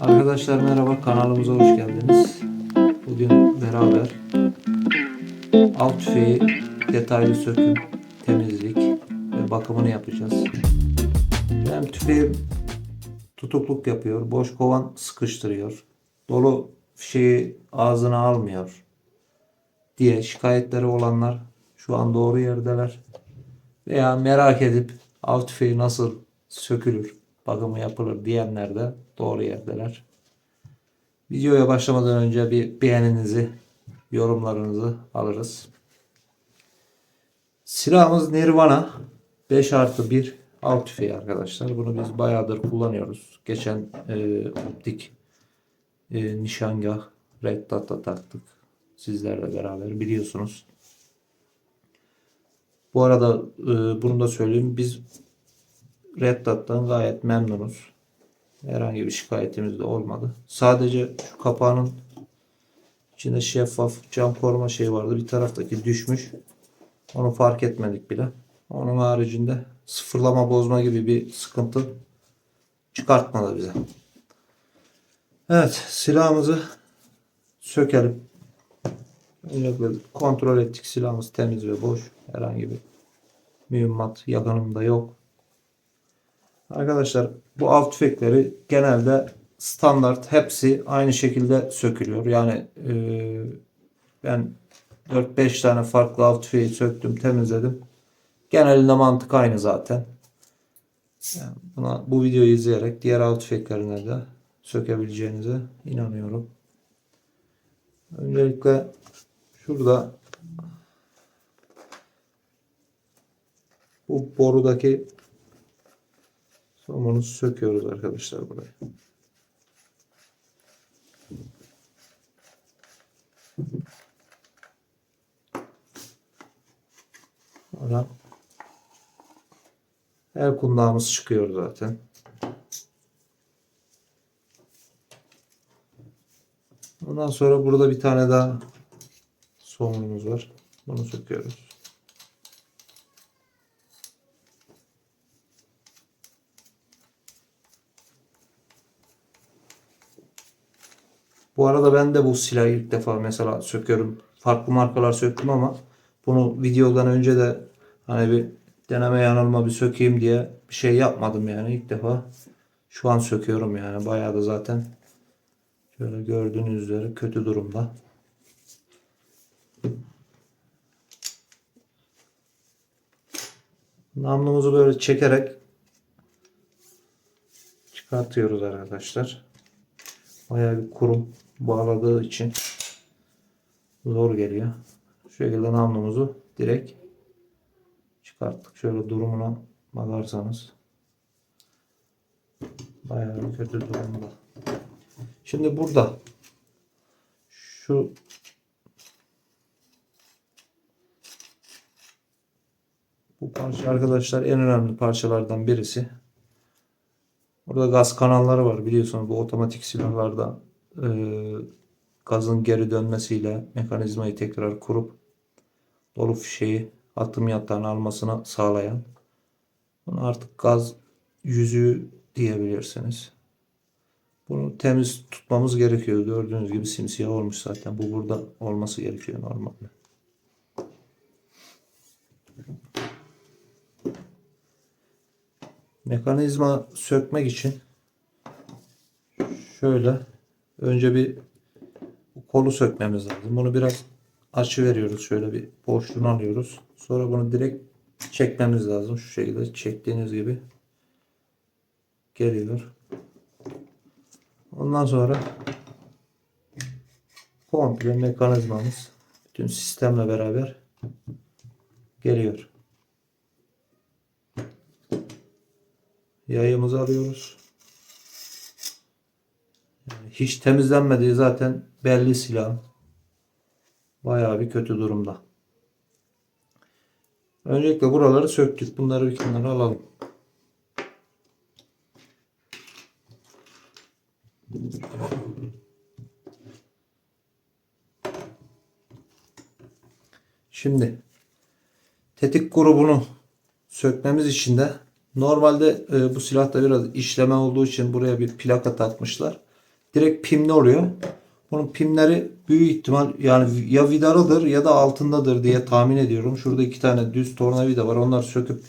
Arkadaşlar merhaba kanalımıza hoş geldiniz. Bugün beraber alt tüfeği detaylı söküm, temizlik ve bakımını yapacağız. Hem tüfeği tutukluk yapıyor, boş kovan sıkıştırıyor, dolu şeyi ağzına almıyor diye şikayetleri olanlar şu an doğru yerdeler. Veya merak edip av tüfeği nasıl sökülür, bakımı yapılır diyenler de doğru yerdeler. Videoya başlamadan önce bir beğeninizi, yorumlarınızı alırız. Silahımız Nirvana 5 artı 1 av tüfeği arkadaşlar. Bunu biz bayağıdır kullanıyoruz. Geçen e, optik e, nişangah Red Dot'a taktık. Sizlerle beraber biliyorsunuz. Bu arada e, bunu da söyleyeyim. Biz Red Dot'tan gayet memnunuz. Herhangi bir şikayetimiz de olmadı. Sadece şu kapağının içinde şeffaf cam koruma şeyi vardı. Bir taraftaki düşmüş. Onu fark etmedik bile. Onun haricinde sıfırlama bozma gibi bir sıkıntı çıkartmadı bize. Evet silahımızı sökelim. Öncelikle kontrol ettik silahımız temiz ve boş. Herhangi bir mühimmat yakınımda yok. Arkadaşlar bu av tüfekleri genelde standart hepsi aynı şekilde sökülüyor. Yani e, ben 4-5 tane farklı av tüfeği söktüm temizledim. Genelinde mantık aynı zaten. Yani buna, bu videoyu izleyerek diğer av tüfeklerine de sökebileceğinize inanıyorum. Öncelikle şurada bu borudaki somonu söküyoruz arkadaşlar buraya. Sonra her kundağımız çıkıyor zaten. Ondan sonra burada bir tane daha somunumuz var. Bunu söküyoruz. Arada ben de bu silahı ilk defa mesela söküyorum. Farklı markalar söktüm ama bunu videodan önce de hani bir deneme yanılma bir sökeyim diye bir şey yapmadım yani ilk defa. Şu an söküyorum yani bayağı da zaten şöyle gördüğünüz üzere kötü durumda. Namlumuzu böyle çekerek çıkartıyoruz arkadaşlar. Bayağı bir kurum bağladığı için zor geliyor. Şu şekilde namlumuzu direkt çıkarttık. Şöyle durumuna bakarsanız bayağı kötü durumda. Şimdi burada şu bu parça arkadaşlar en önemli parçalardan birisi. Burada gaz kanalları var biliyorsunuz bu otomatik silahlarda e, gazın geri dönmesiyle mekanizmayı tekrar kurup dolu fişeği atım yatağını almasını sağlayan bunu artık gaz yüzüğü diyebilirsiniz. Bunu temiz tutmamız gerekiyor. Gördüğünüz gibi simsiyah olmuş zaten. Bu burada olması gerekiyor normalde. Mekanizma sökmek için şöyle önce bir kolu sökmemiz lazım. Bunu biraz açı veriyoruz. Şöyle bir boşluğunu alıyoruz. Sonra bunu direkt çekmemiz lazım. Şu şekilde çektiğiniz gibi geliyor. Ondan sonra komple mekanizmamız bütün sistemle beraber geliyor. Yayımızı alıyoruz. Hiç temizlenmediği zaten belli silah. Bayağı bir kötü durumda. Öncelikle buraları söktük. Bunları bir kenara alalım. Şimdi tetik grubunu sökmemiz için de normalde e, bu silahta biraz işleme olduğu için buraya bir plaka takmışlar. Direkt pimli oluyor. Bunun pimleri büyük ihtimal yani ya vidalıdır ya da altındadır diye tahmin ediyorum. Şurada iki tane düz tornavida var. Onları söküp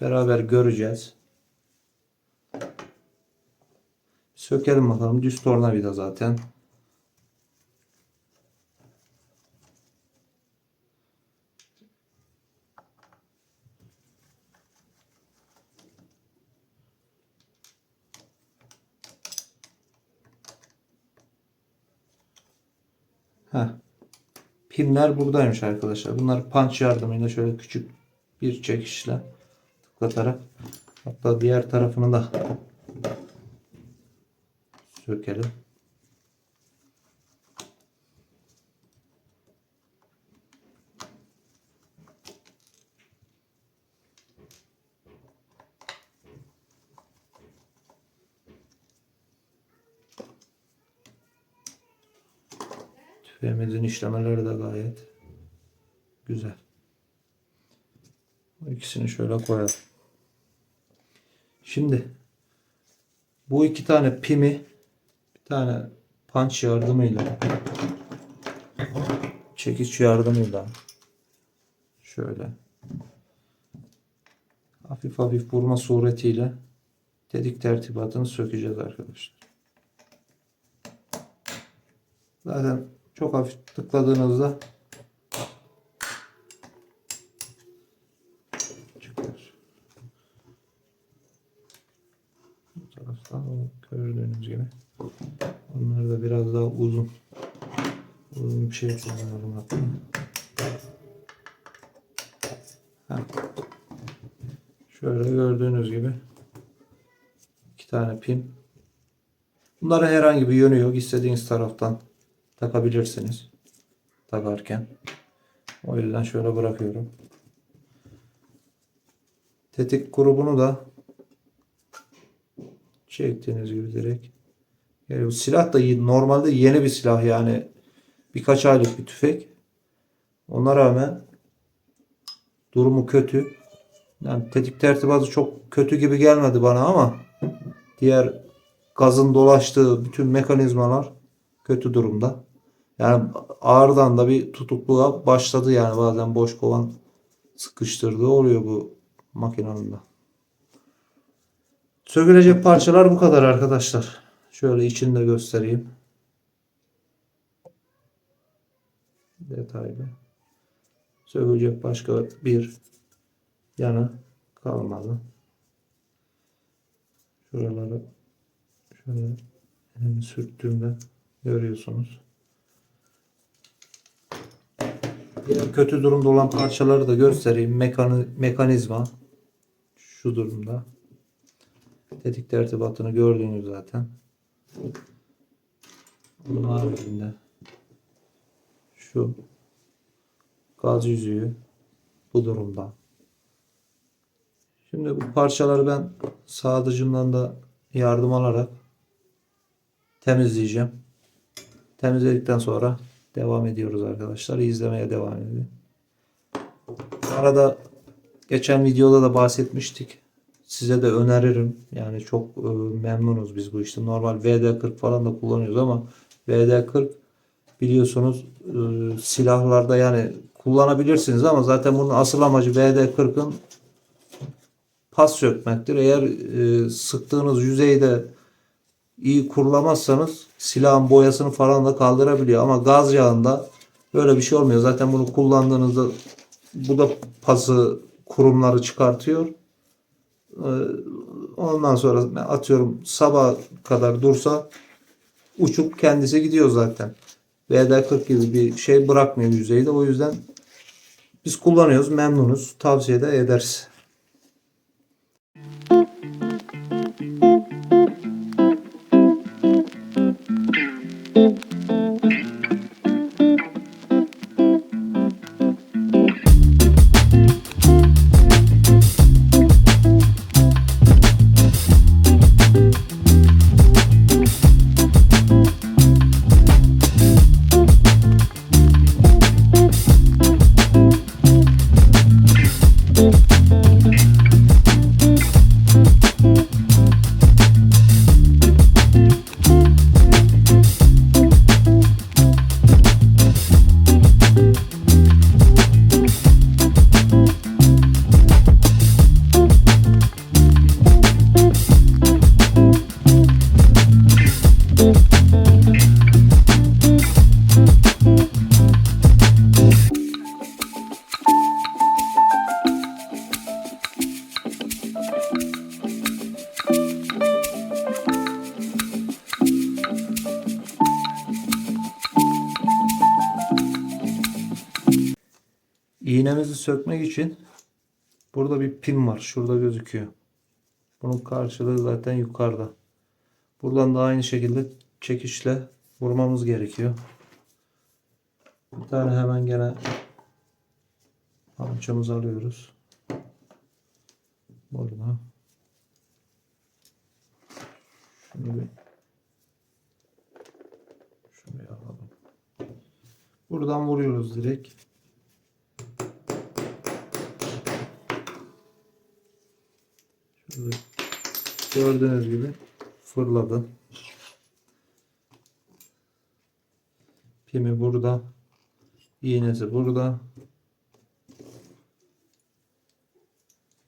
beraber göreceğiz. Sökelim bakalım. Düz tornavida zaten. Heh. Pimler buradaymış arkadaşlar. Bunları punch yardımıyla şöyle küçük bir çekişle tıklatarak hatta diğer tarafını da sökelim. Tüfeğimizin işlemeleri de gayet güzel. Bu ikisini şöyle koyalım. Şimdi bu iki tane pimi bir tane punch yardımıyla çekiç yardımıyla şöyle hafif hafif vurma suretiyle tedik tertibatını sökeceğiz arkadaşlar. Zaten çok hafif tıkladığınızda çıkıyor. Bu tarafta o gördüğünüz gibi. Onlar da biraz daha uzun. Uzun bir şey kullanalım hatta. Şöyle gördüğünüz gibi iki tane pin. Bunların herhangi bir yönü yok. İstediğiniz taraftan takabilirsiniz. Takarken. O yüzden şöyle bırakıyorum. Tetik grubunu da çektiğiniz gibi direkt. Yani bu silah da normalde yeni bir silah yani birkaç aylık bir tüfek. Ona rağmen durumu kötü. Yani tetik tertibatı çok kötü gibi gelmedi bana ama diğer gazın dolaştığı bütün mekanizmalar kötü durumda. Yani ağırdan da bir tutukluğa başladı yani bazen boş kovan sıkıştırdığı oluyor bu makinenin de. Sökülecek parçalar bu kadar arkadaşlar. Şöyle içini de göstereyim. Detaylı. Sökülecek başka bir yanı kalmadı. Şuraları şöyle elimi sürttüğümde görüyorsunuz. Kötü durumda olan parçaları da göstereyim. Mekani, mekanizma şu durumda. Tetik tertibatını gördüğünüz zaten. Bunun haricinde şu gaz yüzüğü bu durumda. Şimdi bu parçaları ben sağdıcımdan da yardım alarak temizleyeceğim. Temizledikten sonra devam ediyoruz arkadaşlar. İzlemeye devam edin. Arada geçen videoda da bahsetmiştik. Size de öneririm. Yani çok e, memnunuz biz bu işte. Normal VD40 falan da kullanıyoruz ama VD40 biliyorsunuz e, silahlarda yani kullanabilirsiniz ama zaten bunun asıl amacı VD40'ın pas sökmektir. Eğer e, sıktığınız yüzeyde iyi kurulamazsanız silahın boyasını falan da kaldırabiliyor. Ama gaz yağında böyle bir şey olmuyor. Zaten bunu kullandığınızda bu da pası kurumları çıkartıyor. Ee, Ondan sonra atıyorum sabah kadar dursa uçup kendisi gidiyor zaten. VD40 gibi bir şey bırakmıyor yüzeyde. O yüzden biz kullanıyoruz, memnunuz. Tavsiye de ederiz. Sökmek için burada bir pin var. Şurada gözüküyor. Bunun karşılığı zaten yukarıda. Buradan da aynı şekilde çekişle vurmamız gerekiyor. Bir tane hemen gene parçamızı alıyoruz. Burada. Şunu bir şuraya alalım. Buradan vuruyoruz direkt. Gördüğünüz gibi fırladı. Pimi burada. iğnesi burada.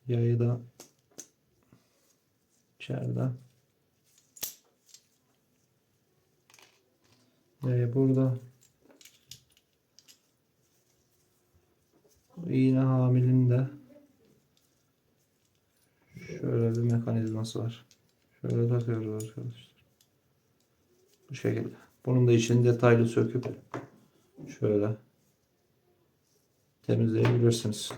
Yayı da içeride. Yayı burada. İğne hamilinde şöyle bir mekanizması var. Şöyle takıyoruz arkadaşlar. Bu şekilde. Bunun da içini detaylı söküp şöyle temizleyebilirsiniz.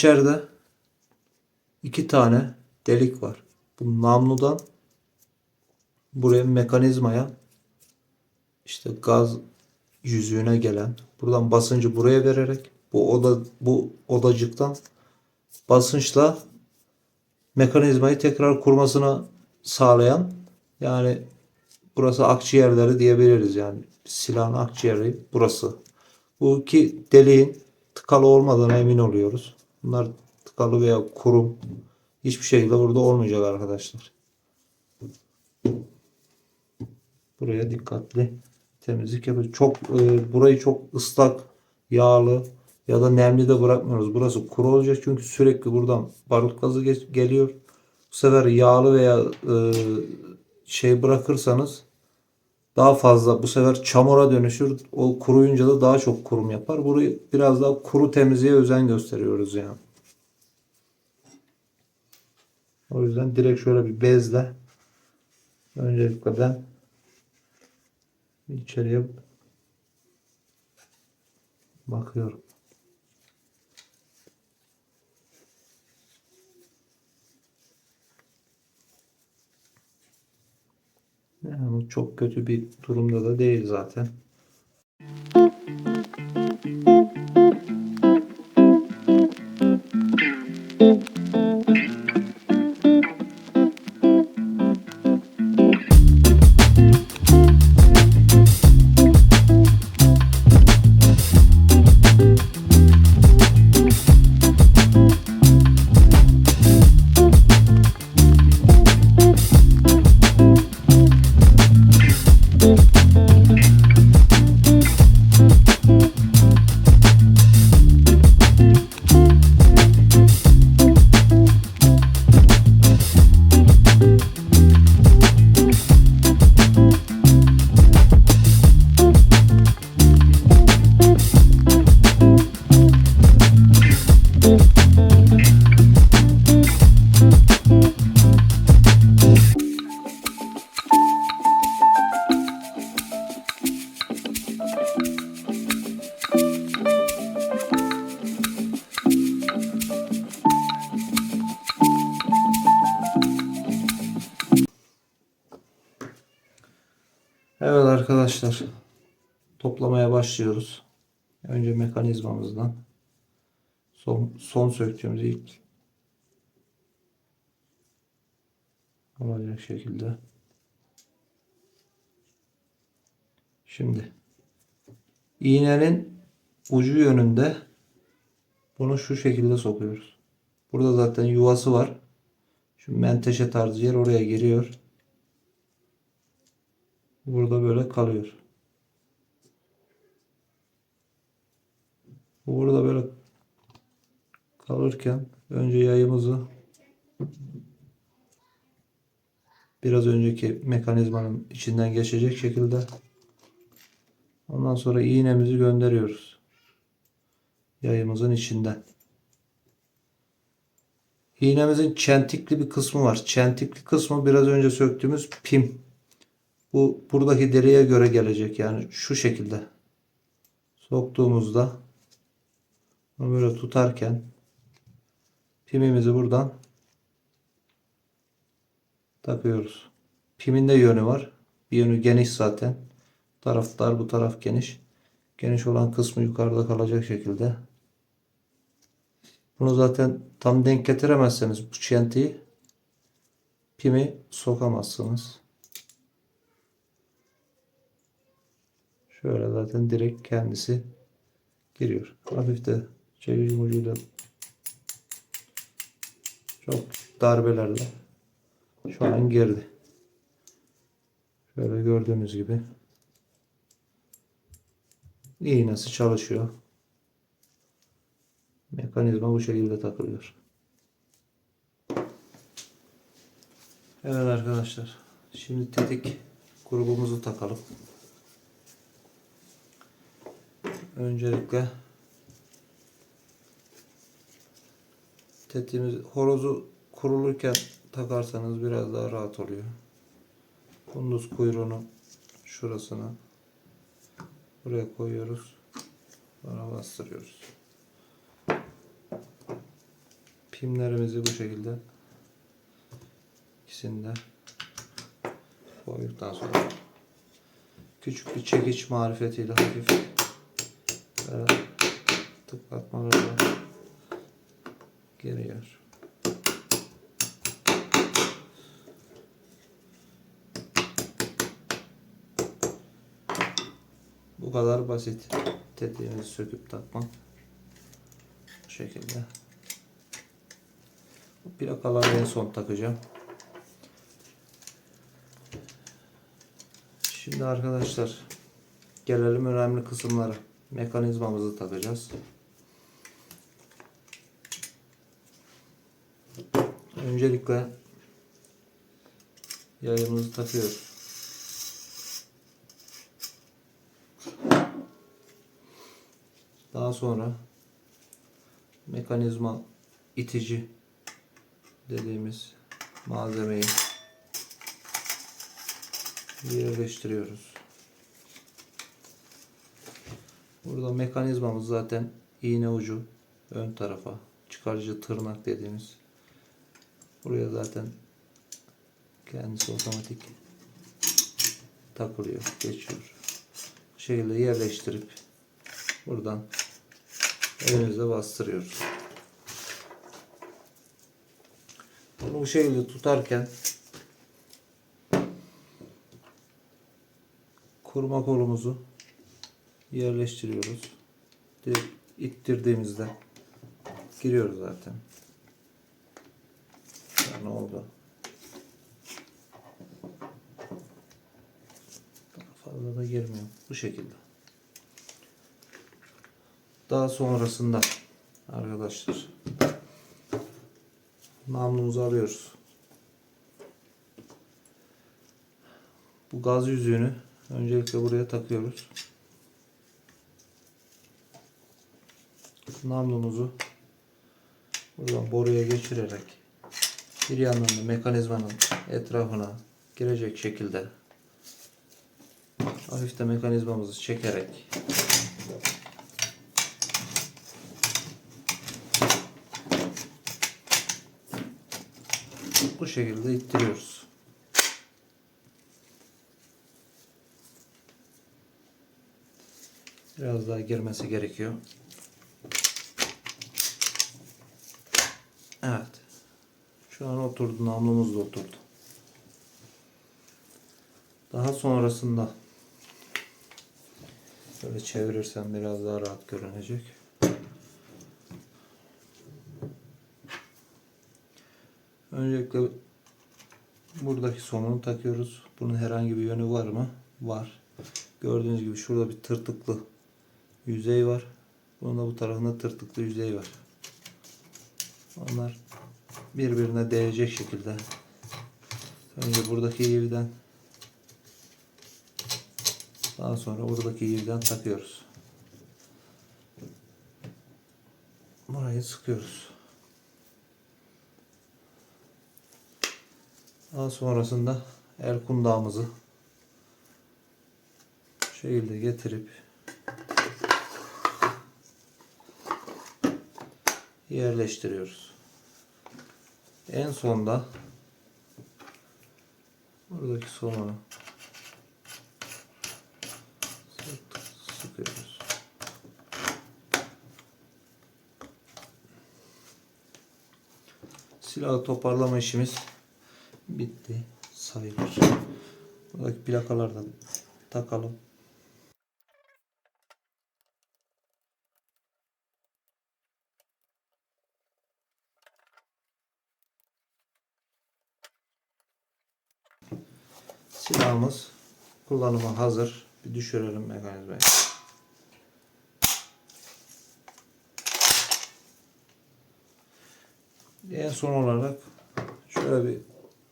İçeride iki tane delik var. Bu namludan buraya mekanizmaya işte gaz yüzüğüne gelen buradan basıncı buraya vererek bu oda bu odacıktan basınçla mekanizmayı tekrar kurmasını sağlayan yani burası akciğerleri diyebiliriz yani silahın akciğeri burası. Bu iki deliğin tıkalı olmadığına emin oluyoruz. Bunlar tıkalı veya kurum hiçbir şekilde burada olmayacak arkadaşlar. Buraya dikkatli temizlik yapıyoruz. Çok e, burayı çok ıslak, yağlı ya da nemli de bırakmıyoruz. Burası kuru olacak çünkü sürekli buradan barut gazı geliyor. Bu sefer yağlı veya e, şey bırakırsanız daha fazla bu sefer çamura dönüşür. O kuruyunca da daha çok kurum yapar. Burayı biraz daha kuru temizliğe özen gösteriyoruz yani. O yüzden direkt şöyle bir bezle öncelikle ben içeriye bakıyorum. Yani çok kötü bir durumda da değil zaten. Arkadaşlar. Toplamaya başlıyoruz. Önce mekanizmamızdan son, son söktüğümüz ilk olacak şekilde. Şimdi iğnenin ucu yönünde bunu şu şekilde sokuyoruz. Burada zaten yuvası var. Şu menteşe tarzı yer oraya giriyor. Burada böyle kalıyor. Bu burada böyle kalırken önce yayımızı biraz önceki mekanizmanın içinden geçecek şekilde ondan sonra iğnemizi gönderiyoruz. Yayımızın içinden. İğnemizin çentikli bir kısmı var. Çentikli kısmı biraz önce söktüğümüz pim. Bu buradaki deliğe göre gelecek. Yani şu şekilde. Soktuğumuzda böyle tutarken pimimizi buradan takıyoruz. Pimin de yönü var. Bir yönü geniş zaten. Bu bu taraf geniş. Geniş olan kısmı yukarıda kalacak şekilde. Bunu zaten tam denk getiremezseniz bu çentiyi pimi sokamazsınız. Şöyle zaten direkt kendisi giriyor. Hafif de çekici ucuyla çok darbelerle şu an girdi. Şöyle gördüğünüz gibi iğnesi çalışıyor. Mekanizma bu şekilde takılıyor. Evet arkadaşlar. Şimdi tetik grubumuzu takalım. Öncelikle tetiğimiz horozu kurulurken takarsanız biraz daha rahat oluyor. Kunduz kuyruğunu şurasına buraya koyuyoruz. Sonra bastırıyoruz. Pimlerimizi bu şekilde ikisinde koyduktan sonra küçük bir çekiç marifetiyle hafif böyle tıklatmalarla giriyor. Bu kadar basit. Tetiğimizi söküp takmak. Bu şekilde. Bu plakaları en son takacağım. Şimdi arkadaşlar gelelim önemli kısımlara. Mekanizmamızı takacağız. Öncelikle yayımızı takıyoruz. Daha sonra mekanizma itici dediğimiz malzemeyi yerleştiriyoruz. Burada mekanizmamız zaten iğne ucu ön tarafa çıkarıcı tırnak dediğimiz buraya zaten kendisi otomatik takılıyor, geçiyor. Bu şekilde yerleştirip buradan elimizle bastırıyoruz. Bunu bu şekilde tutarken kurma kolumuzu yerleştiriyoruz. Direkt ittirdiğimizde giriyor zaten. Ne oldu? Daha fazla da girmiyor. Bu şekilde. Daha sonrasında arkadaşlar namlumuzu alıyoruz. Bu gaz yüzüğünü öncelikle buraya takıyoruz. Namlumuzu buradan boruya geçirerek bir yandan da mekanizmanın etrafına girecek şekilde hafif de mekanizmamızı çekerek bu şekilde ittiriyoruz. Biraz daha girmesi gerekiyor. Evet. Şu an oturdu. Namlumuz da oturdu. Daha sonrasında Böyle çevirirsem biraz daha rahat görünecek. Öncelikle buradaki sonunu takıyoruz. Bunun herhangi bir yönü var mı? Var. Gördüğünüz gibi şurada bir tırtıklı yüzey var. Bunun da bu tarafında tırtıklı yüzey var. Onlar birbirine değecek şekilde. Önce buradaki yivden daha sonra buradaki yivden takıyoruz. Burayı sıkıyoruz. Daha sonrasında el kundağımızı şekilde getirip yerleştiriyoruz. En sonda buradaki sık- sıkıyoruz. Silahı toparlama işimiz bitti sayılır. Buradaki plakalardan takalım. Silahımız kullanıma hazır. Bir düşürelim mekanizmayı. En son olarak şöyle bir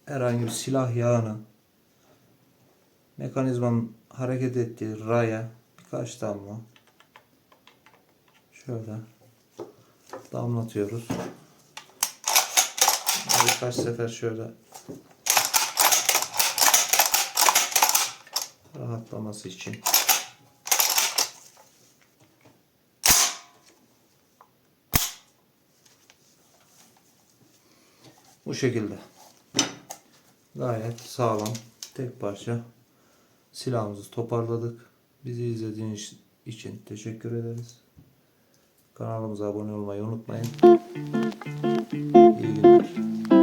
herhangi bir silah yağını mekanizmanın hareket ettiği raya birkaç damla şöyle damlatıyoruz. Birkaç sefer şöyle rahatlaması için. Bu şekilde. Gayet sağlam tek parça silahımızı toparladık. Bizi izlediğiniz için teşekkür ederiz. Kanalımıza abone olmayı unutmayın. İyi günler.